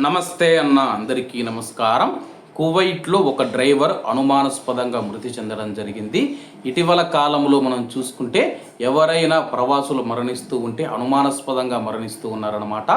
నమస్తే అన్న అందరికీ నమస్కారం. కువైట్లో ఒక డ్రైవర్ అనుమానాస్పదంగా మృతి చెందడం జరిగింది. ఇటీవల కాలంలో మనం చూసుకుంటే ఎవరైనా ప్రవాసులు మరణిస్తూ ఉంటే అనుమానాస్పదంగా మరణిస్తూ ఉన్నారనమాట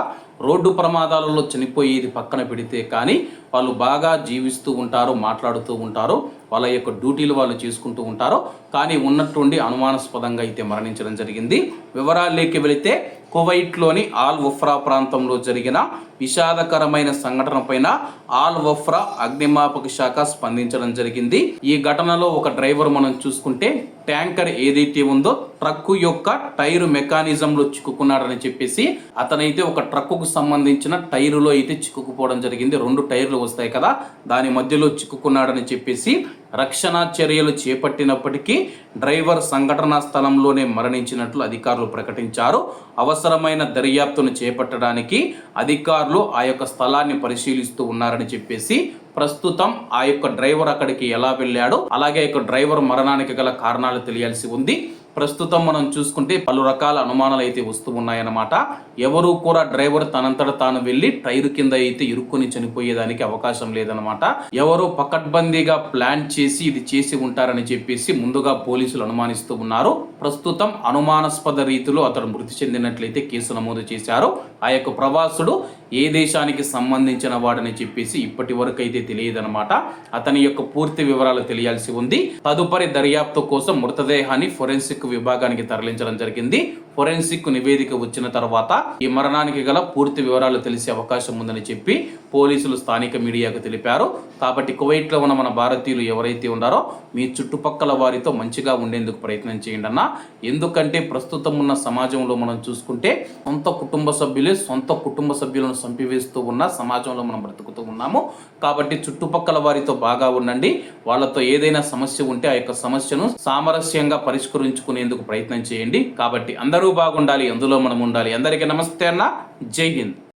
రోడ్డు ప్రమాదాలలో చనిపోయేది పక్కన పెడితే కానీ వాళ్ళు బాగా జీవిస్తూ ఉంటారు మాట్లాడుతూ ఉంటారు వాళ్ళ యొక్క డ్యూటీలు వాళ్ళు చేసుకుంటూ ఉంటారు. కానీ ఉన్నట్టుండి అనుమానాస్పదంగా అయితే మరణించడం జరిగింది. వివరాల్లోకి వెళితే కువైట్లోని ఆల్ వఫ్రా ప్రాంతంలో జరిగిన విషాదకరమైన సంఘటన పైన ఆల్ వఫ్రా అగ్నిమాపక శాఖ స్పందించడం జరిగింది. ఈ ఘటనలో ఒక డ్రైవర్ మనం చూసుకుంటే ట్యాంకర్ ఏదైతే ఉందో ట్రక్కు యొక్క టైరు మెకానిజంలో చిక్కుకున్నాడని చెప్పేసి అతనైతే ఒక ట్రక్కుకు సంబంధించిన టైరులో అయితే చిక్కుకుపోవడం జరిగింది. రెండు టైర్లు వస్తాయి కదా దాని మధ్యలో చిక్కుకున్నాడని చెప్పేసి రక్షణ చర్యలు చేపట్టినప్పటికీ డ్రైవర్ సంఘటనా స్థలంలోనే మరణించినట్లు అధికారులు ప్రకటించారు. అవసరమైన దర్యాప్తును చేపట్టడానికి అధికారులు ఆ యొక్క స్థలాన్ని పరిశీలిస్తూ ఉన్నారని చెప్పేసి ప్రస్తుతం ఆ యొక్క డ్రైవర్ అక్కడికి ఎలా వెళ్ళాడో అలాగే ఆ యొక్క డ్రైవర్ మరణానికి గల కారణాలు తెలియాల్సి ఉంది. ప్రస్తుతం మనం చూసుకుంటే పలు రకాల అనుమానాలు అయితే వస్తూ ఉన్నాయన్నమాట ఎవరు కూడా డ్రైవర్ తనంతట తాను వెళ్ళి టైర్ కింద అయితే ఇరుక్కుని చనిపోయేదానికి అవకాశం లేదనమాట ఎవరు పకడ్బందీగా ప్లాన్ చేసి ఇది చేసి ఉంటారని చెప్పేసి ముందుగా పోలీసులు అనుమానిస్తూ ఉన్నారు. ప్రస్తుతం అనుమానాస్పద రీతిలో అతడు మృతి చెందినట్లయితే కేసు నమోదు చేశారు. ఆ యొక్క ప్రవాసుడు ఏ దేశానికి సంబంధించిన వాడని చెప్పేసి ఇప్పటి వరకు అయితే తెలియదనమాట అతని యొక్క పూర్తి వివరాలు తెలియాల్సి ఉంది. తదుపరి దర్యాప్తు కోసం మృతదేహాన్ని ఫోరెన్సిక్ విభాగానికి తరలించడం జరిగింది. ఫోరెన్సిక్ నివేదిక వచ్చిన తర్వాత ఈ మరణానికి గల పూర్తి వివరాలు తెలిసే అవకాశం ఉందని చెప్పి పోలీసులు స్థానిక మీడియాకు తెలిపారు. కాబట్టి కువైట్లో ఉన్న మన భారతీయులు ఎవరైతే ఉన్నారో మీ చుట్టుపక్కల వారితో మంచిగా ఉండేందుకు ప్రయత్నం చేయండి అన్న ఎందుకంటే ప్రస్తుతం ఉన్న సమాజంలో మనం చూసుకుంటే సొంత కుటుంబ సభ్యులే సొంత కుటుంబ సభ్యులను చంపివేస్తూ ఉన్న సమాజంలో మనం బ్రతుకుతూ ఉన్నాము. కాబట్టి చుట్టుపక్కల వారితో బాగా ఉండండి. వాళ్ళతో ఏదైనా సమస్య ఉంటే ఆ యొక్క సమస్యను సామరస్యంగా పరిష్కరించుకునేందుకు ప్రయత్నం చేయండి. కాబట్టి అందరూ బాగుండాలి. అందులో మనం ఉండాలి. అందరికీ నమస్తే అన్న. జై హింద్.